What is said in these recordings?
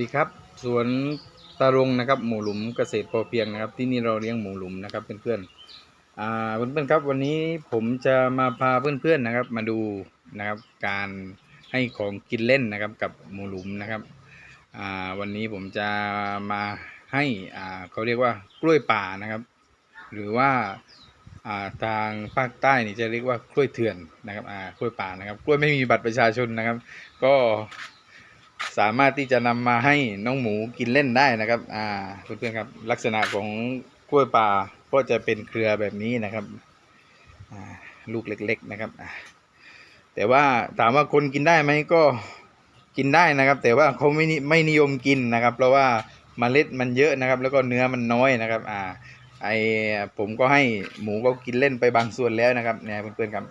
ดีครับ สวนตารงนะครับ หมูหลุมเกษตรพอเพียงนะครับ ที่นี่เราเลี้ยงหมูหลุมนะครับเพื่อนๆอ่าเพื่อนๆครับ วันนี้ผมจะมาพาเพื่อนๆนะครับ มาดูนะครับการให้ของกินเล่นนะครับกับหมูหลุมนะครับอ่าวันนี้ผมจะมาให้อ่าเขาเรียกว่ากล้วยป่านะครับ หรือว่าอ่าทางภาคใต้นี่จะเรียกว่ากล้วยเถื่อนนะครับอ่ากล้วยป่านะครับ กล้วยไม่มีบัตรประชาชนนะครับ ก็ สามารถที่จะนำมาให้น้องหมูกินเล่นได้นะครับ อ่าเพื่อนๆครับ ลักษณะของกล้วยป่าก็จะเป็นเครือแบบนี้นะครับลูกเล็ก ๆนะครับ แต่ว่าถามว่าคนกินได้ไหมก็กินได้นะครับ แต่ว่าเขาไม่นิไม่นิยมกินนะครับ เพราะว่าเมล็ดมันเยอะนะครับ แล้วก็เนื้อมันน้อยนะครับ อ่า ไอผมก็ให้หมูก็กินเล่นไปบางส่วนแล้วนะครับเนี่ยเพื่อนๆครับ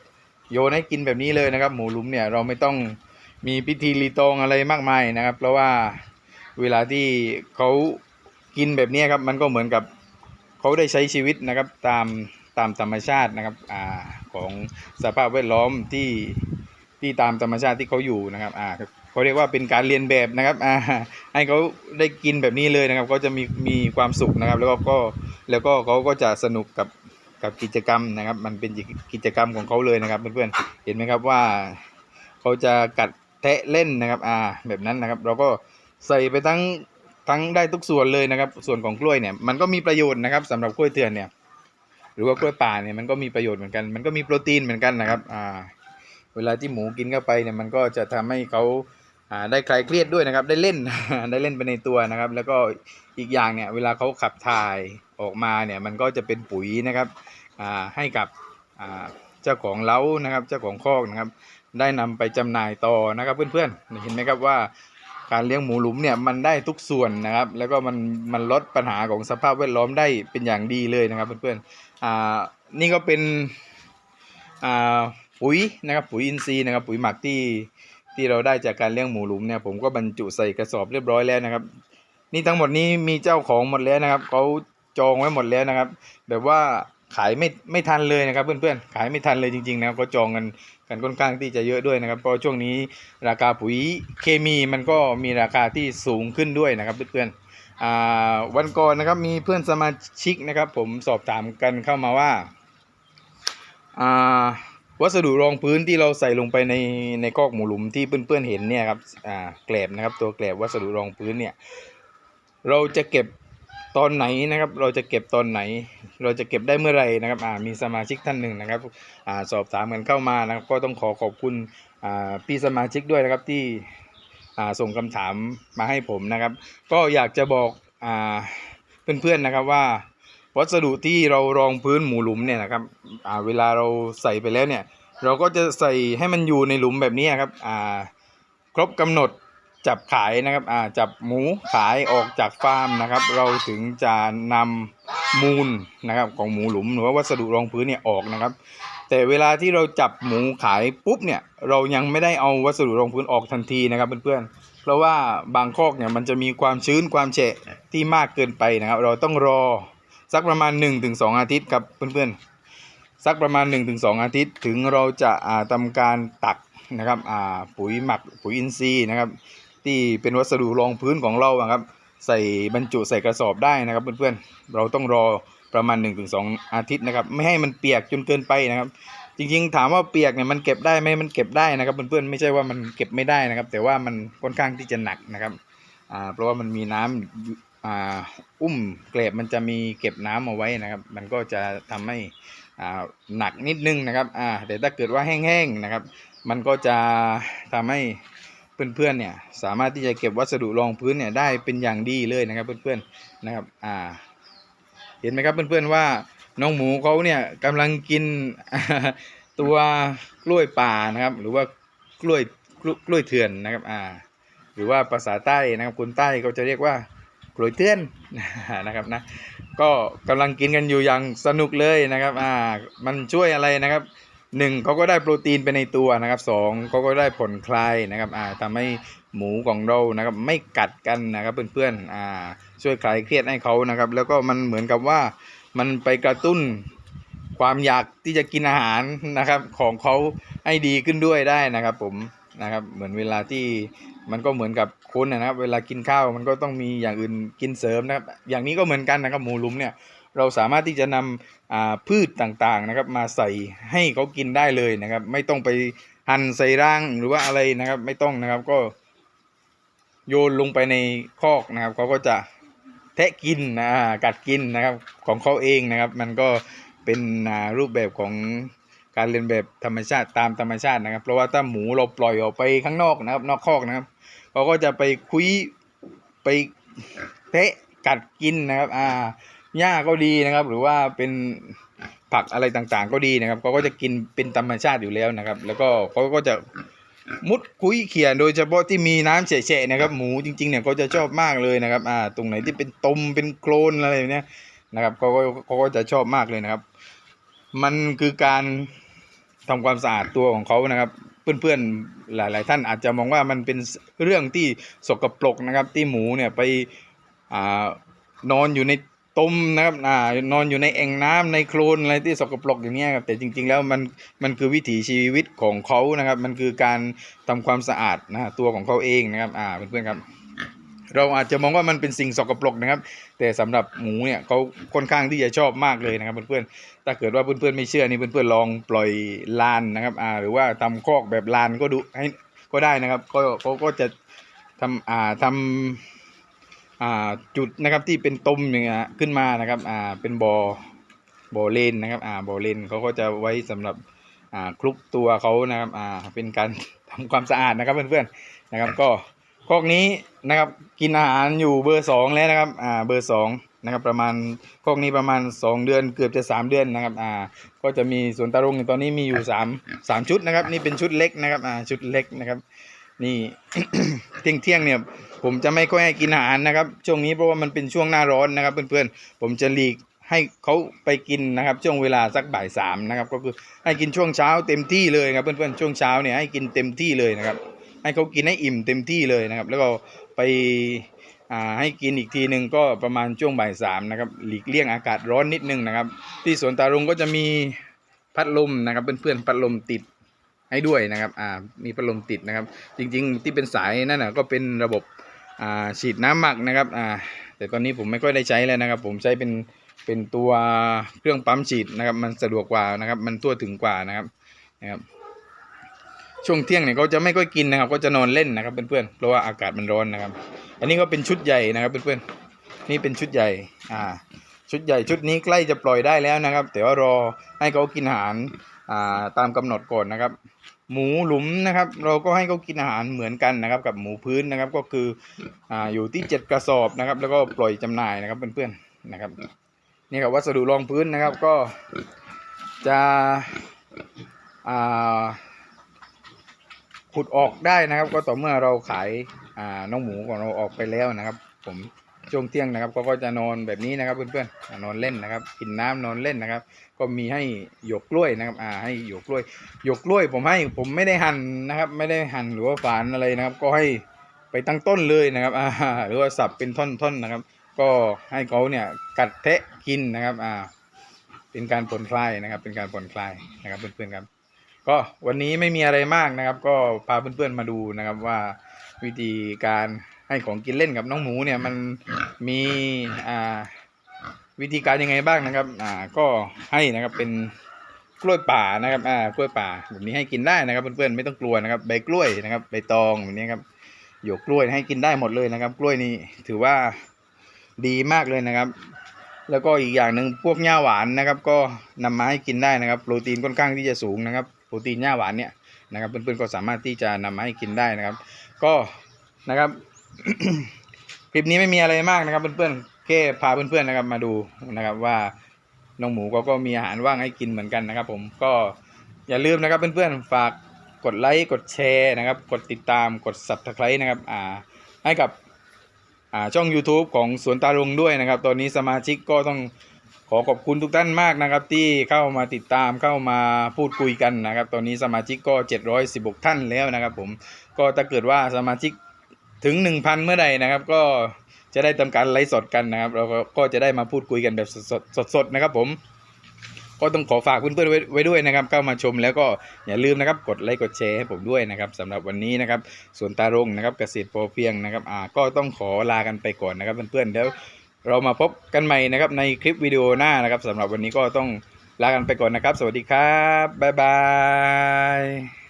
โยนให้กินแบบนี้เลยนะครับ หมูลุมเนี่ยเราไม่ต้อง มีพิธีรีตองอะไรมากมายนะครับ เพราะว่าเวลาที่เขากินแบบนี้ครับ มันก็เหมือนกับเขาได้ใช้ชีวิตนะครับตามตามธรรมชาตินะครับอ่าของสภาพแวดล้อมที่ที่ตามธรรมชาติที่เขาอยู่นะครับอ่าเขาเรียกว่าเป็นการเรียนแบบนะครับอ่าให้เขาได้กินแบบนี้เลยนะครับ ก็จะมีมีความสุขนะครับ แล้วก็ก็แล้วก็เขาก็จะสนุกกับกับกิจกรรมนะครับ มันเป็นกิจกรรมของเขาเลยนะครับเพื่อนๆเห็นไหมครับว่าเขาจะกัด แทะเล่นนะครับอ่าแบบนั้นนะครับ เราก็ใส่ไปทั้งทั้งได้ทุกส่วนเลยนะครับ ส่วนของกล้วยเนี่ยมันก็มีประโยชน์นะครับสำหรับกล้วยเถื่อนเนี่ย หรือว่ากล้วยป่าเนี่ยมันก็มีประโยชน์เหมือนกัน มันก็มีโปรตีนเหมือนกันนะครับอ่าเวลาที่หมูกินเข้าไปเนี่ยมันก็จะทำให้เขาอ่าได้คลายเครียดด้วยนะครับ ได้เล่นได้เล่นไปในตัวนะครับ แล้วก็อีกอย่างเนี่ยเวลาเขาขับถ่ายออกมาเนี่ยมันก็จะเป็นปุ๋ยนะครับอ่าให้กับอ่าเจ้าของเล้านะครับ เจ้าของคอกนะครับ ได้นำไปจำหน่ายต่อนะครับเพื่อนๆเห็นไหมครับว่าการเลี้ยงหมูหลุมเนี่ยมันได้ทุกส่วนนะครับ แล้วก็มันมันลดปัญหาของสภาพแวดล้อมได้เป็นอย่างดีเลยนะครับเพื่อนๆอ่านี่ก็เป็นอ่าปุ๋ยนะครับปุ๋ยอินทรีย์นะครับปุ๋ยหมักที่ที่เราได้จากการเลี้ยงหมูหลุมเนี่ยผมก็บรรจุใส่กระสอบเรียบร้อยแล้วนะครับ นี่ทั้งหมดนี้มีเจ้าของหมดแล้วนะครับเขาจองไว้หมดแล้วนะครับ แบบว่าขายไม่ไม่ทันเลยนะครับเพื่อนๆขายไม่ทันเลยจริงๆนะก็จองกัน กันค่อนข้างที่จะเยอะด้วยนะครับเพราะช่วงนี้ราคาปุ๋ยเคมีมันก็มีราคาที่สูงขึ้นด้วยนะครับเพื่อนๆวันก่อนนะครับมีเพื่อนสมาชิกนะครับ ผมสอบถามกันเข้ามาว่าอ่าวัสดุรองพื้นที่เราใส่ลงไปในในคอกหมูหลุมที่เพื่อนๆเห็นเนี่ยครับอ่าแกลบนะครับตัวแกลบวัสดุรองพื้นเนี่ยเราจะเก็บ ตอนไหนนะครับ เราจะเก็บตอนไหน เราจะเก็บได้เมื่อไหร่นะครับอ่ามีสมาชิกท่านหนึ่งนะครับอ่าสอบถามกันเข้ามานะครับก็ต้องขอขอบคุณอ่าพี่สมาชิกด้วยนะครับที่อ่าส่งคำถามมาให้ผมนะครับ ก็อยากจะบอกอ่าเพื่อนๆนะครับว่าวัสดุที่เรารองพื้นหมูหลุมเนี่ยนะครับอ่าเวลาเราใส่ไปแล้วเนี่ย เราก็จะใส่ให้มันอยู่ในหลุมแบบนี้ครับอ่าครบกำหนด จับขายนะครับอ่าจับหมูขายออกจากฟาร์มนะครับ เราถึงจะนำมูลนะครับของหมูหลุมหรือว่าวัสดุรองพื้นเนี่ยออกนะครับ แต่เวลาที่เราจับหมูขายปุ๊บเนี่ยเรายังไม่ได้เอาวัสดุรองพื้นออกทันทีนะครับเพื่อนๆเพราะว่าบางคอกเนี่ยมันจะมีความชื้นความแฉะที่มากเกินไปนะครับ เราต้องรอสักประมาณ 1-2 อาทิตย์ครับเพื่อนๆสักประมาณ 1-2 อาทิตย์ ถึงเราจะอ่าทำการตักนะครับอ่าปุ๋ยหมักปุ๋ยอินทรีย์นะครับ ที่เป็นวัสดุรองพื้นของเราครับ ใส่บรรจุใส่กระสอบได้นะครับเพื่อนๆเราต้องรอประมาณ 1-2 อาทิตย์นะครับ ไม่ให้มันเปียกจนเกินไปนะครับ จริงๆถามว่าเปียกเนี่ยมันเก็บได้ไหมมันเก็บได้นะครับเพื่อนๆไม่ใช่ว่ามันเก็บไม่ได้นะครับ แต่ว่ามันค่อนข้างที่จะหนักนะครับอ่าเพราะว่ามันมีน้ำอยู่อ่าอุ้มเกล็บมันจะมีเก็บน้ำเอาไว้นะครับ มันก็จะทำให้อ่าหนักนิดนึงนะครับอ่าแต่ถ้าเกิดว่าแห้งๆนะครับ มันก็จะทำให้ เพื่อนๆเนี่ยสามารถที่จะเก็บวัสดุรองพื้นเนี่ยได้เป็นอย่างดีเลยนะครับเพื่อนๆนะครับอ่าเห็นไหมครับเพื่อนๆว่าน้องหมูเขาเนี่ยกำลังกินตัวกล้วยป่านะครับ หรือว่ากล้วยกล้วยกล้วยเถื่อนนะครับอ่าหรือว่าภาษาใต้นะครับคนใต้เขาจะเรียกว่ากล้วยเถื่อนนะครับนะก็กำลังกินกันอยู่อย่างสนุกเลยนะครับอ่ามันช่วยอะไรนะครับ หนึ่งเขาก็ได้โปรตีนไปในตัวนะครับสองเขาก็ได้ผลคลายนะครับอ่าทำให้หมูของเรานะครับไม่กัดกันนะครับเพื่อนๆอ่าช่วยคลายเครียดให้เขานะครับ แล้วก็มันเหมือนกับว่ามันไปกระตุ้นความอยากที่จะกินอาหารนะครับของเขาให้ดีขึ้นด้วยได้นะครับ ผมนะครับเหมือนเวลาที่มันก็เหมือนกับคนนะครับ เวลากินข้าวมันก็ต้องมีอย่างอื่นกินเสริมนะครับ อย่างนี้ก็เหมือนกันนะครับหมูลุมเนี่ย เราสามารถที่จะนำพืชต่างๆนะครับมาใส่ให้เขากินได้เลยนะครับ ไม่ต้องไปหั่นใส่ร่างหรือว่าอะไรนะครับ ไม่ต้องนะครับก็โยนลงไปในคอกนะครับเขาก็จะแทะกินนะกัดกินนะครับของเขาเองนะครับ มันก็เป็นรูปแบบของการเรียนแบบธรรมชาติตามธรรมชาตินะครับ เพราะว่าถ้าหมูเราปล่อยออกไปข้างนอกนะครับ นอกคอกนะครับเขาก็จะไปคุยไปเทะกัดกินนะครับ อ่า หญ้าก็ดีนะครับ หรือว่าเป็นผักอะไรต่างๆ ก็ดีนะครับเขาก็จะกินเป็นธรรมชาติอยู่แล้วนะครับ แล้วก็เขาก็จะมุดคุยเขียนโดยเฉพาะที่มีน้ำเฉะๆนะครับ หมูจริงๆเนี่ยเขาจะชอบมากเลยนะครับ อ่า ตรงไหนที่เป็นตมเป็นโคลนอะไรเนี้ยนะครับเขาก็เขาก็จะชอบมากเลยนะครับ มันคือการทำความสะอาดตัวของเขานะครับ เพื่อนๆหลาย ๆ ท่านอาจจะมองว่ามันเป็นเรื่องที่สกปรกนะครับ ที่หมูเนี่ยไปอ่านอนอยู่ใน ตมนะครับอ่านอนอยู่ในแอ่งน้ำในโคลนอะไรที่สกปรกอย่างเงี้ยครับแต่จริง ๆ แล้วมันมันคือวิถีชีวิตของเขานะครับ มันคือการทำความสะอาดนะตัวของเขาเองนะครับอ่าเพื่อนๆครับเราอาจจะมองว่ามันเป็นสิ่งสกปรกนะครับ แต่สำหรับหมูเนี่ยเขาค่อนข้างที่จะชอบมากเลยนะครับเพื่อนๆถ้าเกิดว่าเพื่อนๆไม่เชื่อนี่เพื่อนๆลองปล่อยลานนะครับอ่าหรือว่าทำคอกแบบลานก็ดูให้ก็ได้นะครับ ก็เขาก็จะทำอ่าทำ อ่าจุดนะครับที่เป็นตมอย่างเงี้ยขึ้นมานะครับอ่าเป็นบอ่อบ่อเลนนะครับอ่าบ่อเลนเขาก็จะไว้สำหรับอ่าคลุกตัวเขานะครับอ่าเป็นการทำความสะอาดนะครับเพื่อนๆนะครับก็คอกนี้นะครับกินอาหารอยู่เบอร์สองแล้วนะครับอ่าเบอร์สองนะครับประมาณคอกนี้ประมาณสองเดือนเกือบจะสามเดือนนะครับอ่าก็จะมีสวนตารงตอนนี้มีอยู่สามชุดนะครับนี่เป็นชุดเล็กนะครับอ่าชุดเล็กนะครับ นี่ เที่ยงเที่ยงเนี่ย ผมจะไม่ค่อยให้กินอาหารนะครับ ช่วงนี้เพราะว่ามันเป็นช่วงหน้าร้อนนะครับ เพื่อนๆ ผมจะหลีกให้เขาไปกินนะครับ ช่วงเวลาสักบ่ายสามนะครับ ก็คือให้กินช่วงเช้าเต็มที่เลยครับเพื่อนๆช่วงเช้าเนี่ยให้กินเต็มที่เลยนะครับ ให้เขากินให้อิ่มเต็มที่เลยนะครับ แล้วก็ไปอ่าให้กินอีกทีหนึ่งก็ประมาณช่วงบ่ายสามนะครับ หลีกเลี่ยงอากาศร้อนนิดนึงนะครับ ที่สวนตารุงก็จะมีพัดลมนะครับ เพื่อนๆพัดลมติด ให้ด้วยนะครับอ่ามีพัดลมติดนะครับ จริง ๆ ที่เป็นสายนั่นนะก็เป็นระบบอ่าฉีดน้ำหมักนะครับอ่าแต่ตอนนี้ผมไม่ค่อยได้ใช้แล้วนะครับ ผมใช้เป็นเป็นตัวเครื่องปั๊มฉีดนะครับ มันสะดวกกว่านะครับ มันทั่วถึงกว่านะครับนะครับช่วงเที่ยงเนี่ยเขาจะไม่ค่อยกินนะครับ ก็จะนอนเล่นนะครับเพื่อนๆเพราะว่าอากาศมันร้อนนะครับ อันนี้ก็เป็นชุดใหญ่นะครับเพื่อนๆนี่เป็นชุดใหญ่อ่าชุดใหญ่ชุดนี้ใกล้จะปล่อยได้แล้วนะครับ แต่ว่ารอให้เขากินอาหารอ่าตามกำหนดก่อนนะครับ หมูหลุมนะครับ เราก็ให้เขากินอาหารเหมือนกันนะครับ กับหมูพื้นนะครับ ก็คืออ่าอยู่ที่เจ็ดกระสอบนะครับ แล้วก็ปล่อยจำหน่ายนะครับเพื่อนๆนะครับ นี่ครับวัสดุรองพื้นนะครับก็จะอ่าขุดออกได้นะครับ ก็ต่อเมื่อเราขายอ่าน้องหมูของเราออกไปแล้วนะครับ ผม ช่วงเที่ยงนะครับเขาก็จะนอนแบบนี้นะครับเพื่อนๆนอนเล่นนะครับ กินน้ำนอนเล่นนะครับ ก็มีให้หยกกล้วยนะครับอ่าให้หยกกล้วยหยกกล้วย ผมให้ผมไม่ได้หั่นนะครับ ไม่ได้หั่นหรือว่าฝานอะไรนะครับ ก็ให้ไปตั้งต้นเลยนะครับอ่าหรือว่าสับเป็นท่อนๆนะครับ ก็ให้เขาเนี่ยกัดเทะกินนะครับอ่าเป็นการผ่อนคลายนะครับ เป็นการผ่อนคลายนะครับเพื่อนๆครับ ก็วันนี้ไม่มีอะไรมากนะครับ ก็พาเพื่อนๆมาดูนะครับว่าวิธีการ ให้ของกินเล่นกับน้องหมูเนี่ยมันมีอ่าวิธีการยังไงบ้างนะครับ อ่าก็ให้นะครับเป็นกล้วยป่านะครับ อ่ากล้วยป่าแบบนี้ให้กินได้นะครับเพื่อนๆไม่ต้องกลัวนะครับ ใบกล้วยนะครับใบตองแบบนี้ครับหยวกกล้วยให้กินได้หมดเลยนะครับ กล้วยนี่ถือว่าดีมากเลยนะครับ แล้วก็อีกอย่างหนึ่งพวกหญ้าหวานนะครับ ก็นำมาให้กินได้นะครับ โปรตีนค่อนข้างที่จะสูงนะครับ โปรตีนหญ้าหวานเนี่ยนะครับเพื่อนๆก็สามารถที่จะนำมาให้กินได้นะครับ ก็นะครับ คลิปนี้ไม่มีอะไรมากนะครับ เพื่อนๆแค่พาเพื่อนๆนะครับมาดูนะครับว่าน้องหมูก็ก็มีอาหารว่างให้กินเหมือนกันนะครับ ผมก็อย่าลืมนะครับเพื่อนๆฝากกดไลค์กดแชร์นะครับ กดติดตามกด subscribe นะครับอ่าให้กับอ่าช่อง YouTube ของสวนตาลุงด้วยนะครับ ตอนนี้สมาชิกก็ต้องขอขอบคุณทุกท่านมากนะครับ ที่เข้ามาติดตามเข้ามาพูดคุยกันนะครับ ตอนนี้สมาชิกก็ 716 ท่านแล้วนะครับ ผมก็ถ้าเกิดว่าสมาชิก ถึง 1,000 เมื่อใดนะครับ ก็จะได้ทำการไลฟ์สดกันนะครับ เราก็จะได้มาพูดคุยกันแบบสดๆสดๆนะครับ ผมก็ต้องขอฝากเพื่อนๆไว้ด้วยนะครับเข้ามาชมแล้วก็อย่าลืมนะครับกดไลค์กดแชร์ให้ผมด้วยนะครับสำหรับวันนี้นะครับส่วนตารงนะครับเกษตรพอเพียงนะครับอ่าก็ต้องขอลากันไปก่อนนะครับเพื่อนๆเดี๋ยวเรามาพบกันใหม่นะครับในคลิปวิดีโอหน้านะครับสำหรับวันนี้ก็ต้องลากันไปก่อนนะครับ สวัสดีครับบ๊ายบาย